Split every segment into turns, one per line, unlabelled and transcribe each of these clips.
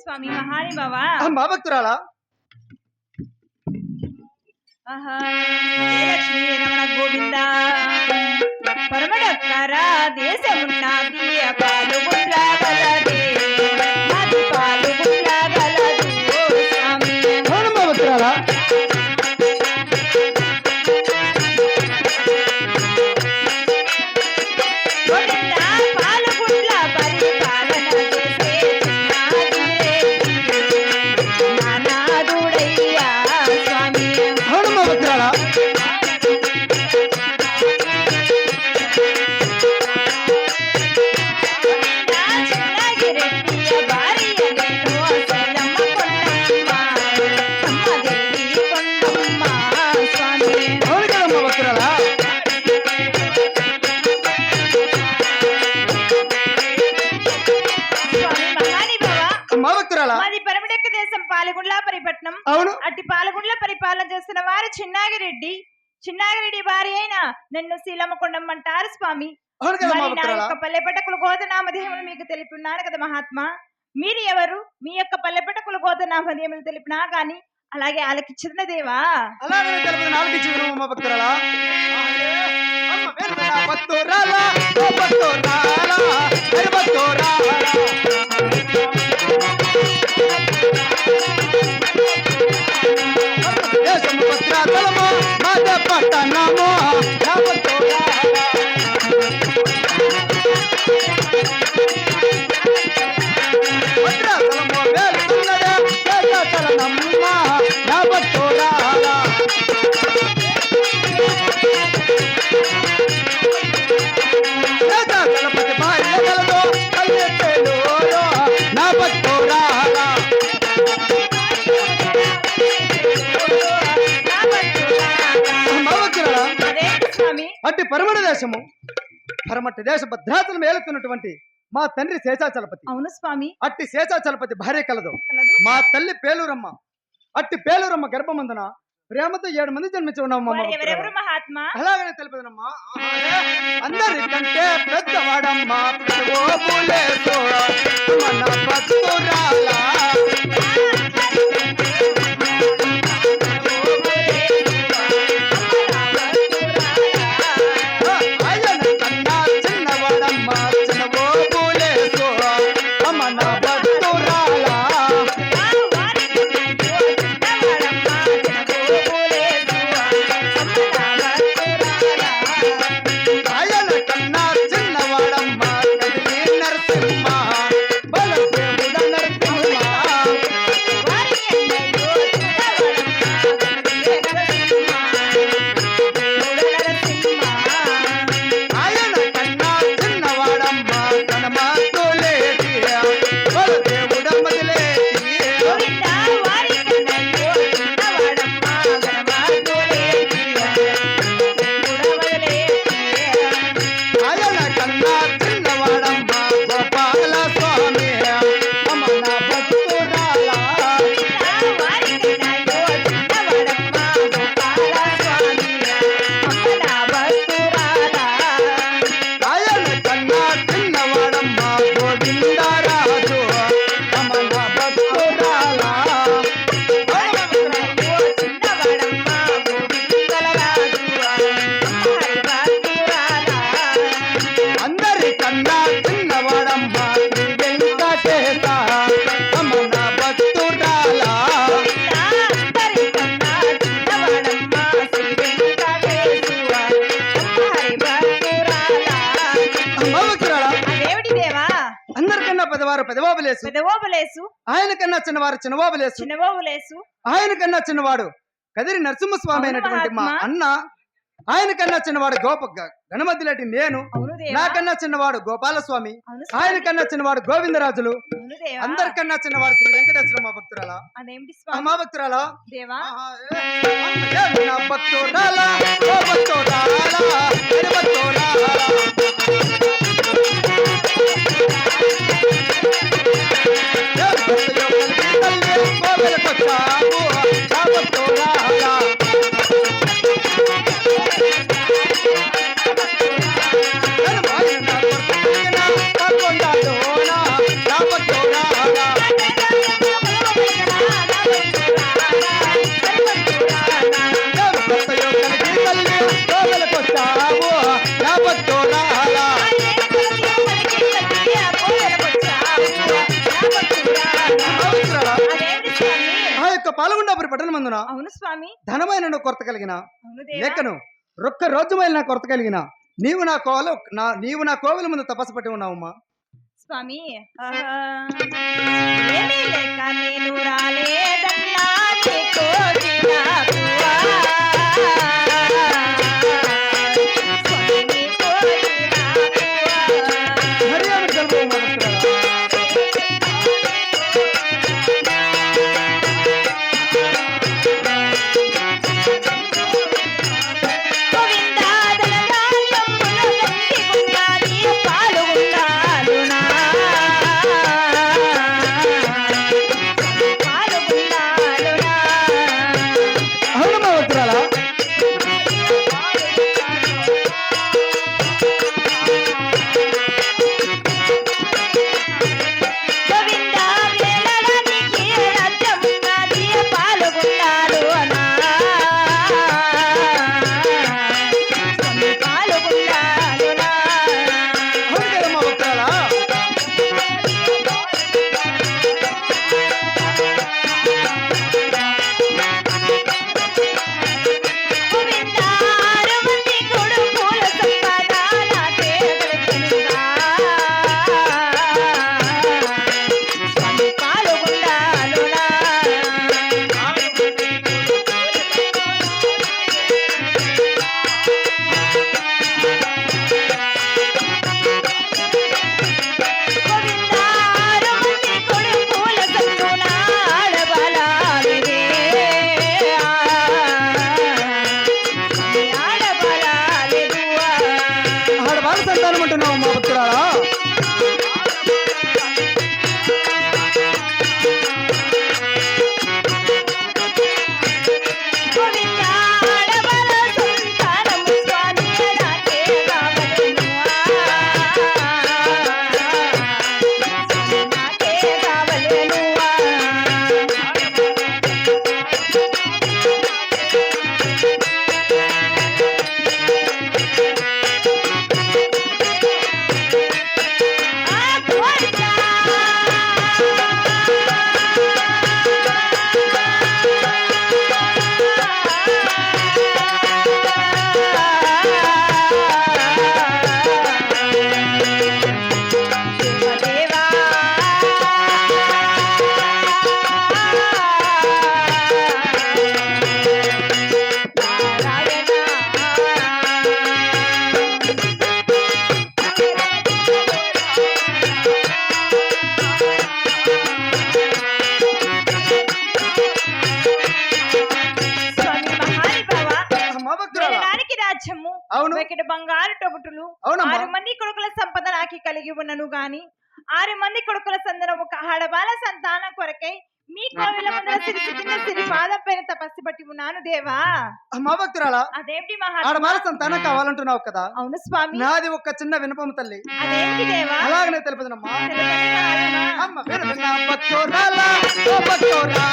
స్వామి మహాని బావా.
అమ్మా భక్తురాలా?
లక్ష్మీ రమణ గోవింద. పరమడక్కరా దేశమున్నది పాలు చిన్నాగిరెడ్డి భార్య అయిన నన్ను శీలమ్మ కొండమ్మంటారు స్వామి. మరి నా యొక్క పల్లెపటకుల మీకు తెలిపి ఉన్నాను కదా మహాత్మా. మీరు ఎవరు? మీ యొక్క పల్లెపటకుల గోధనామధేయములు తెలిపినా గాని అలాగే ఆలకిచ్చిన దేవా?
అలాగే పరమట్టి దేశ భద్రాచలం ఏలుతున్నటువంటి మా తండ్రి శేషాచలపతి.
అవును స్వామి.
అట్టి శేషాచలపతి భార్య కలదు.
కలదు.
మా తల్లి పేలూరమ్మ. అట్టి పేలూరమ్మ గర్భమందున ప్రేమతో ఏడు మంది జన్మించి ఉన్నాము అమ్మ
వారు ఎవరెవరు
భక్తురాలా.
మహాత్మా?
అలాగనే తెలిపదనమ్మా. అందరికంటే పెద్దవాడమ్మా ఓ మన పెదవాబులేసు
పెదవోబులేసు
ఆయన కన్నా చిన్నవారు
చిన్నవోబులేసు
ఆయన కన్నా చిన్నవాడు కదిరి నరసింహస్వామి అయినటువంటి మా. అన్న ఆయన కన్నా చిన్నవాడు గోప గణమతిలాంటి నేను నాకన్నా చిన్నవాడు గోపాలస్వామి ఆయన. కన్నా చిన్నవాడు గోవిందరాజులు అందరికన్నా చిన్నవాడు శ్రీ వెంకటేశ్వర మా భక్తురాలా మా భక్తురాలా పాల్గొండాపురి పట్టణమందున
అవును స్వామి.
ధనమైన కొరత కలిగిన లేఖను రొక్క రోజుమైన నా కొరత కలిగిన నీవు నా కోవల నా నీవు నా కోవెల ముందు తపస్సు పట్టి ఉన్నావమ్మా.
స్వామి నేను రాలేదన్నా వెళ్ళడానికి రాజ్యము
అవును.
ఒకటి బంగారు
అవునమ్మా.
ఆరు మంది కొడుకుల సంపద నాకి కలిగి ఉన్నను గాని ఆరు మంది కొడుకుల సందరం ఒక ఆడబాల సంతానం కొరకై మీ కోవిల ముందర సిరిసిన సిరి పాదం పైన తపస్సు పట్టి ఉన్నాను దేవా.
అమ్మా భక్తురాలా
అదేమిటి
ఆడ
మహా
వాళ్ళ సంతానం కావాలంటున్నావు కదా?
అవును స్వామి.
నాది ఒక చిన్న వినపం తల్లి.
అదేమిటి దేవా?
అలాగనే తెలుపుదనమ్మా. అమ్మ భక్తురాలా భక్తురాలా భక్తురాలా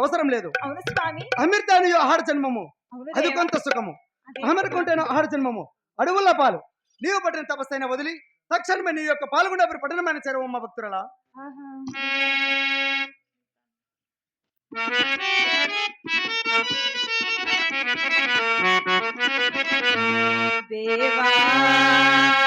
అవసరం లేదు. అమృతాన్ని ఆహార జన్మము. అది. కొంత సుఖము. అమరుకుంటేను ఆహార జన్మము. అడవుల పాలు. నీవు పట్టిన తపస్సైన వదిలి తక్షణమే నీ యొక్క పాల్గొండ పట్టణమైన చేరవమ్మ భక్తురాలా.
దేవా.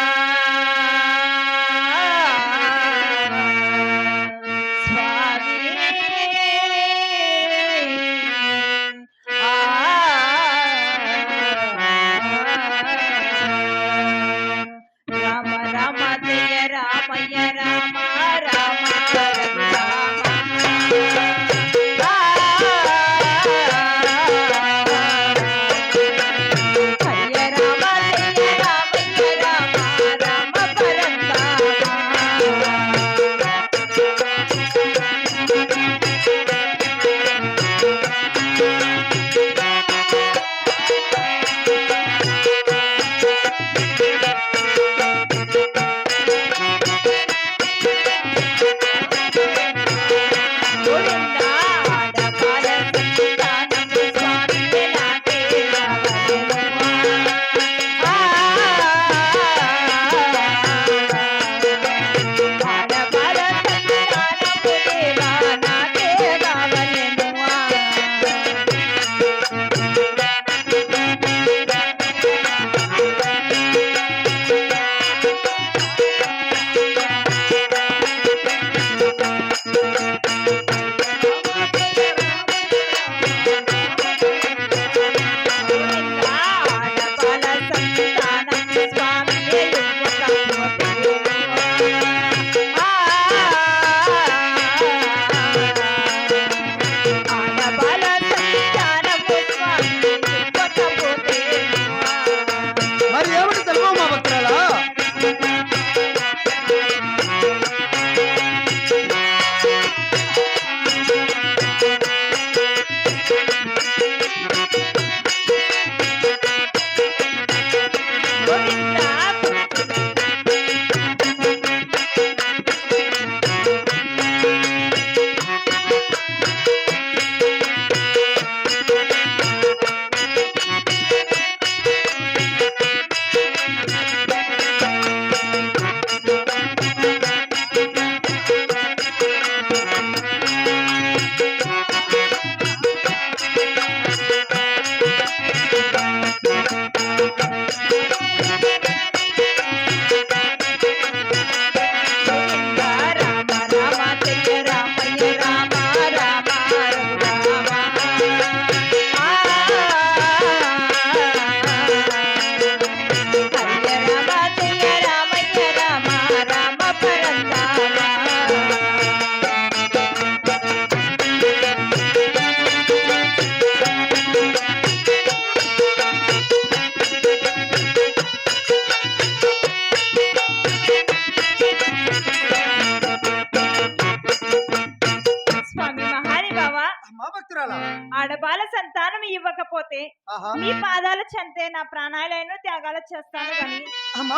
పాదాల చెంతే నా ప్రాణాలను త్యాగాలు చేస్తాను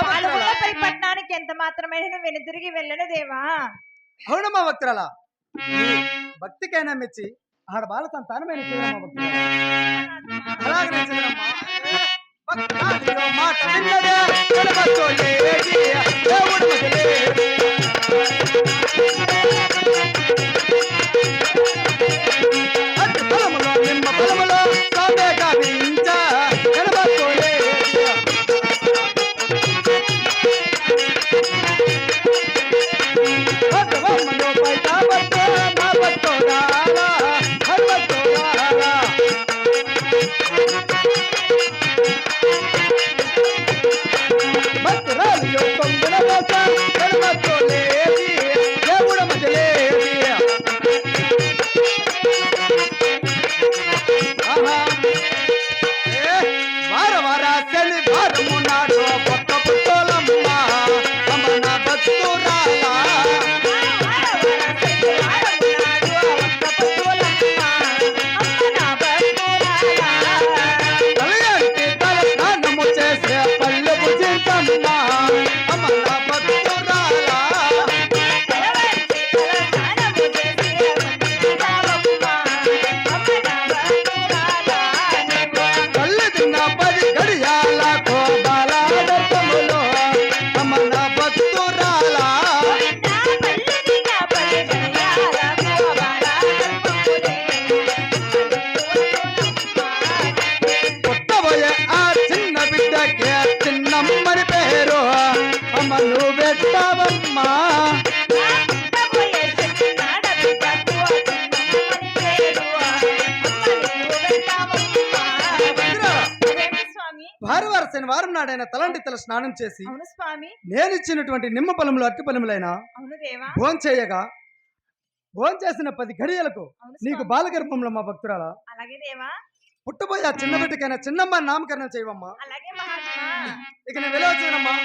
పాలకొండపల్లి పట్టణానికి ఎంత మాత్రమే వెనుదిరిగి వెళ్ళను దేవా.
అవునమ్మా భక్తురాల భక్తికైనా మెచ్చి ఆడ బాల సంతానమైన భక్తాదిలో మాట దేవుడు వారి వారి నాడైన తలంటి తల స్నానం చేసి
అవును స్వామి.
నేను ఇచ్చినటువంటి నిమ్మ పొలములు అట్టి పొలములైన
అవును దేవా.
భోంచేయగా భోంచేసిన పది గడియలకు నీకు. బాలగర్భంలో మా భక్తురాలా.
అలాగే దేవా.
పుట్టబోయే ఆ చిన్న బిడ్డకైనా చిన్నమ్మ నామకరణం చేయవమ్మా.
అలాగే మహాత్మా.
ఇక నేను వెళ్ళవచ్చునమ్మా